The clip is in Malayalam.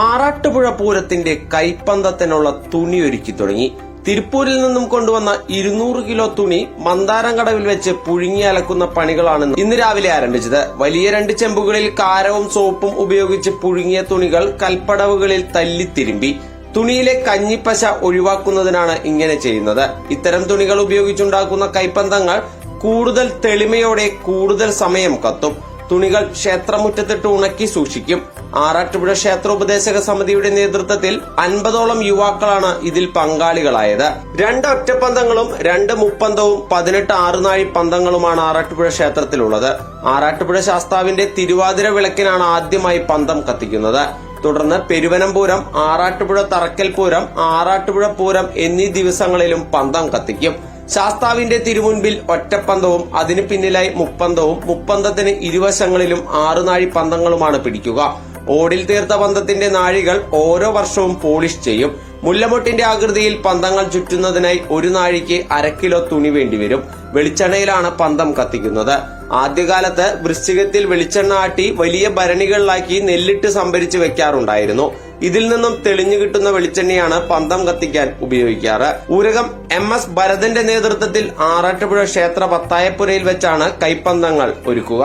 ആറാട്ടുപുഴ പൂരത്തിന്റെ കൈപ്പന്തത്തിനുള്ള തുണി ഒരുക്കി തുടങ്ങി. തിരുപ്പൂരിൽ നിന്നും കൊണ്ടുവന്ന ഇരുന്നൂറ് കിലോ തുണി മന്ദാരം കടവിൽ വെച്ച് പുഴുങ്ങി അലക്കുന്ന പണികളാണ് ഇന്ന് രാവിലെ ആരംഭിച്ചത്. വലിയ രണ്ട് ചെമ്പുകളിൽ കാരവും സോപ്പും ഉപയോഗിച്ച് പുഴുങ്ങിയ തുണികൾ കൽപ്പടവുകളിൽ തല്ലിത്തിരുമ്പി തുണിയിലെ കഞ്ഞിപ്പശ ഒഴിവാക്കുന്നതിനാണ് ഇങ്ങനെ ചെയ്യുന്നത്. ഇത്തരം തുണികൾ ഉപയോഗിച്ചുണ്ടാക്കുന്ന കൈപ്പന്തങ്ങൾ കൂടുതൽ തെളിമയോടെ കൂടുതൽ സമയം കത്തും. തുണികൾ ക്ഷേത്രമുറ്റത്തിട്ട് ഉണക്കി സൂക്ഷിക്കും. ആറാട്ടുപുഴ ക്ഷേത്രോപദേശക സമിതിയുടെ നേതൃത്വത്തിൽ അൻപതോളം യുവാക്കളാണ് ഇതിൽ പങ്കാളികളായത്. രണ്ട് ഒറ്റപ്പന്തങ്ങളും രണ്ട് മുപ്പന്തവും പതിനെട്ട് ആറുനാഴി പന്തങ്ങളുമാണ് ആറാട്ടുപുഴ ക്ഷേത്രത്തിലുള്ളത്. ആറാട്ടുപുഴ ശാസ്താവിന്റെ തിരുവാതിര വിളക്കിനാണ് ആദ്യമായി പന്തം കത്തിക്കുന്നത്. തുടർന്ന് പെരുവനംപൂരം ആറാട്ടുപുഴ തറക്കൽപൂരം ആറാട്ടുപുഴ പൂരം എന്നീ ദിവസങ്ങളിലും പന്തം കത്തിക്കും. ശാസ്താവിന്റെ തിരുമുൻപിൽ ഒറ്റപ്പന്തവും അതിന് പിന്നിലായി മുപ്പന്തവും മുപ്പന്തത്തിന് ഇരുവശങ്ങളിലും ആറുനാഴി പന്തങ്ങളുമാണ് പിടിക്കുക. ഓടിൽ തീർത്ത പന്തത്തിന്റെ നാഴികൾ ഓരോ വർഷവും പോളിഷ് ചെയ്യും. മുല്ലമൊട്ടിന്റെ ആകൃതിയിൽ പന്തങ്ങൾ ചുറ്റുന്നതിനായി ഒരു നാഴിക്ക് അരക്കിലോ കിലോ തുണി വേണ്ടിവരും. വെളിച്ചെണ്ണയിലാണ് പന്തം കത്തിക്കുന്നത്. ആദ്യകാലത്ത് വൃശ്ചികത്തിൽ വെളിച്ചെണ്ണ ആട്ടി വലിയ ഭരണികളിലാക്കി നെല്ലിട്ട് സംഭരിച്ചു വെക്കാറുണ്ടായിരുന്നു. ഇതിൽ നിന്നും തെളിഞ്ഞു കിട്ടുന്ന വെളിച്ചെണ്ണയാണ് പന്തം കത്തിക്കാൻ ഉപയോഗിക്കാറ്. ഊരകം എം എസ് ഭരതന്റെ നേതൃത്വത്തിൽ ആറാട്ടുപുഴ ക്ഷേത്ര പത്തായപ്പുരയിൽ വെച്ചാണ് കൈപ്പന്തങ്ങൾ ഒരുക്കുക.